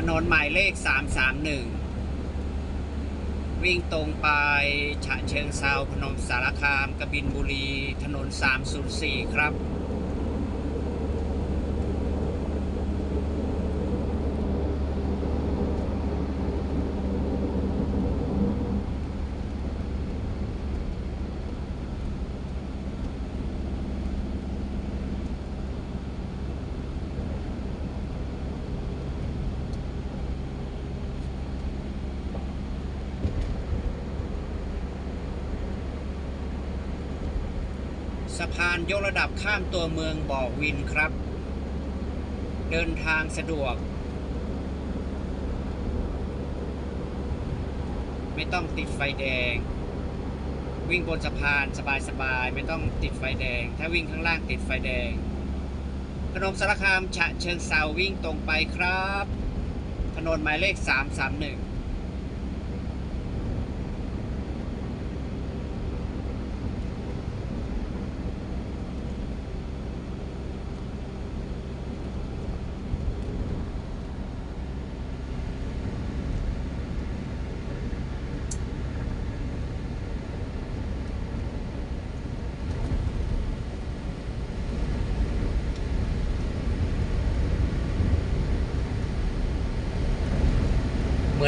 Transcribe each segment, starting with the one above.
ถนนหมายเลข 331 วิ่งตรงไปฉะเชิงเซาพนมสารคามกบินบุรี ถนน 304 ครับะพานยกระดับข้ามตัวเมืองบ่อวินครับ เดินทางสะดวก ไม่ต้องติดไฟแดง วิ่งบนสะพานสบายๆ ไม่ต้องติดไฟแดง ถ้าวิ่งข้างล่างติดไฟแดงพนมสารคามฉะเชิงเซาวิ่งตรงไปครับ ถนนหมายเลข 331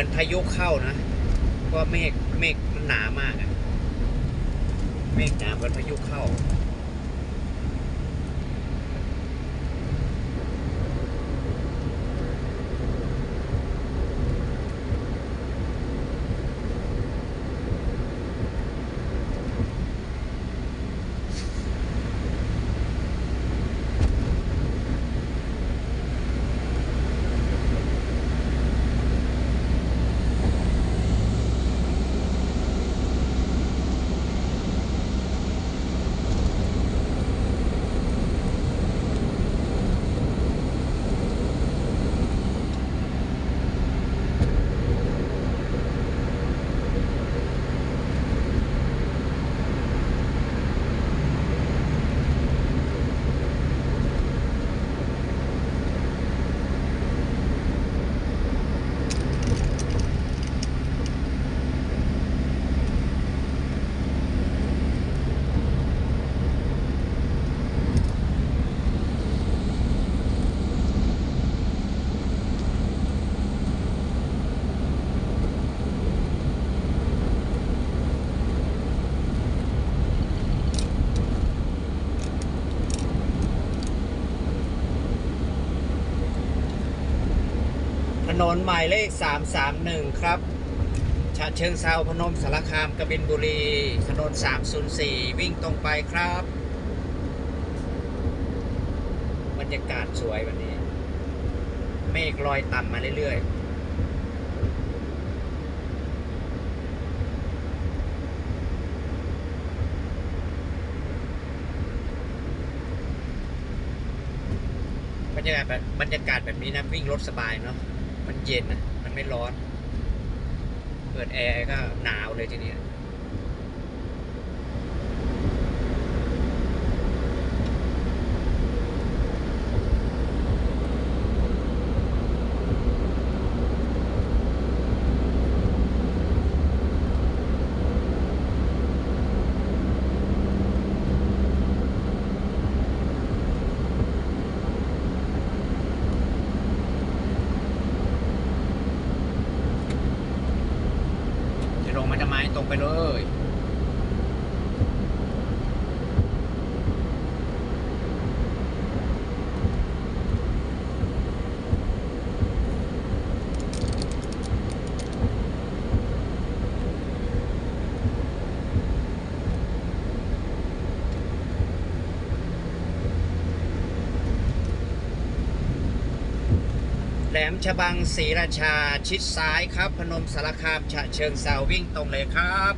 มือนพายุเข้านะเพราะเมฆเมฆมันหนามากอะเมฆหนาเหมือนพายุเข้า นนหมายเลข 331 ครับฉะเชิงเซาพนมสารคามกบินบุรี ถนน 304 วิ่งตรงไปครับ บรรยากาศสวยวันนี้ เมฆลอยต่ำมาเรื่อยๆบรรยากาศแบบบรรยากาศแบบนี้นะวิ่งรถสบายเนาะ มันเย็นนะ มันไม่ร้อน เปิดแอร์ก็หนาวเลยทีเนี้ย จะล รงไปเลย แหลมฉบังศรีราชาชิดซ้ายครับ พนมสารคามฉะเชิงเซาวิ่งตรงเลยครับ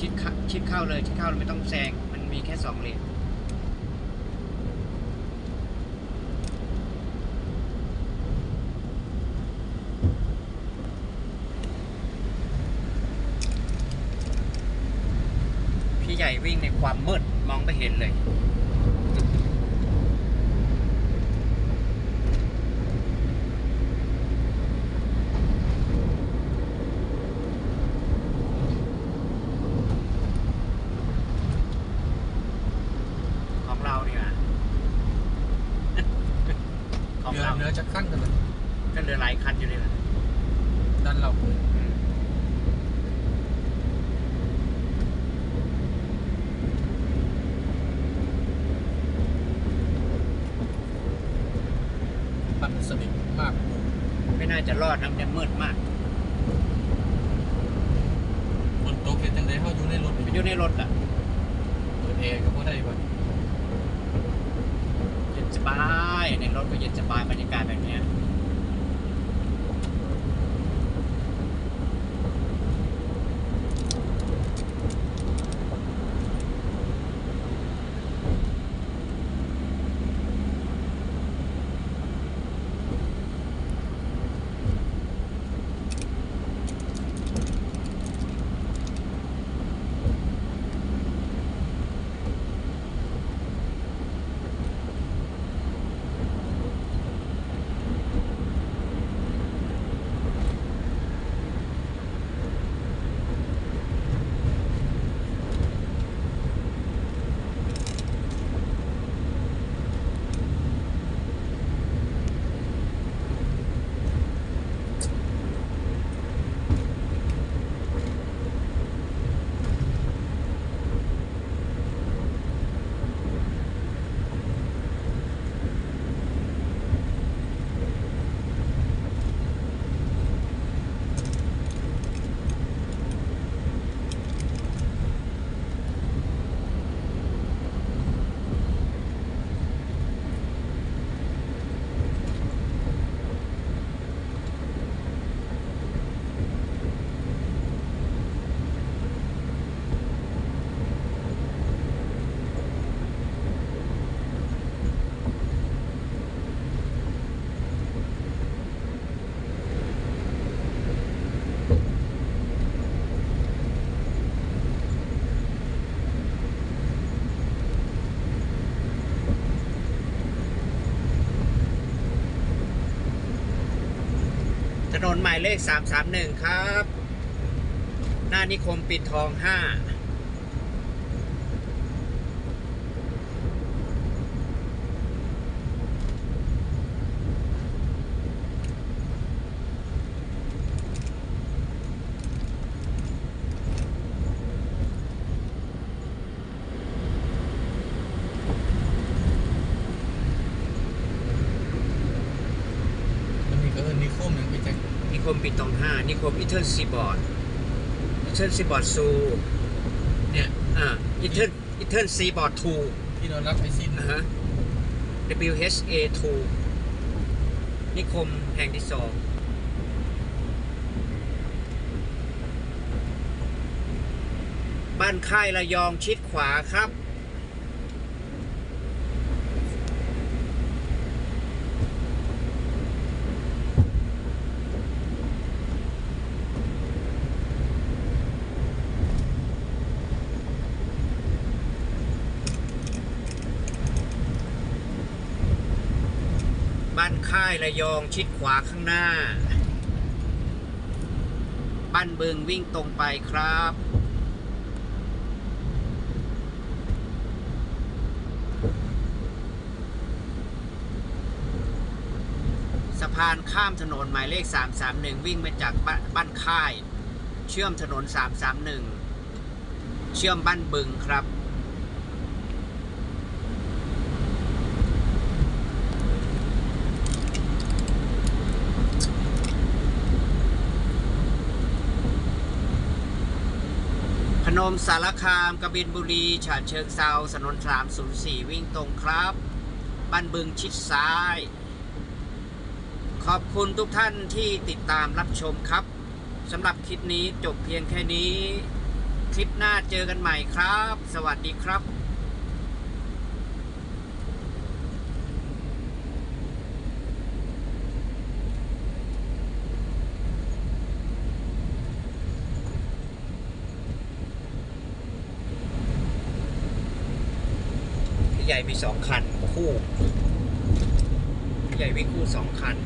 ชิดเข้าเข้าเลยชิดเข้าเลยไม่ต้องแซงมันมีแค่สองเลน ใหญ่วิ่งในความมืดมองไม่เห็นเลย ของเราเนี่ยของเรือเราเรือจะขั้นกันเลยก็เหลือหลายคันอยู่เลยนะด้านเราปันส นิทมากไม่น่าจะรอดนะมันจะมืดมากฝนตกเห็นจังไดเขาอยู่ในรถไปอยู่ในรถอะเปิดแอร์ก็บ่ได้บ่เย็นสบายในรถก็เย็นสบายบรรยากาศแบบเนี้ย ถนนหมายเลข 331 ครับ หน้านิคมปิดทอง 5 มันมีก็เอิ้นนิคมหยังไปแจ็ค นิคม ปิดทอง5นิคมอีเทิร์นซีบอร์ดอีเทิร์นซีบอร์ดซูเนี่ยอ่าอีเทิร์นอีเทิร์นซีบอร์ดทูที่เรารับไปสิ้นนะฮะ WHA 2 นิคมแห่งที่สองบ้านค่ายระยองชิดขวาครับ ค่ายระยองชิดขวาข้างหน้า บ้านบึงวิ่งตรงไปครับ สะพานข้ามถนนหมายเลข 331 วิ่งมาจากบ้านบ้านค่าย เชื่อมถนน 331 เชื่อมบ้านบึงครับ มสารคามกบินบุรีฉะเชิงเซาสนน304วิ่งตรงครับบ้านบึงชิดซ้าย ขอบคุณทุกท่านที่ติดตามรับชมครับสำหรับคลิปนี้จบเพียงแค่นี้ คลิปหน้าเจอกันใหม่ครับ สวัสดีครับ พี่ใหญ่มีสองคันคู่พี่ใหญ่วิ่งคู่สองคัน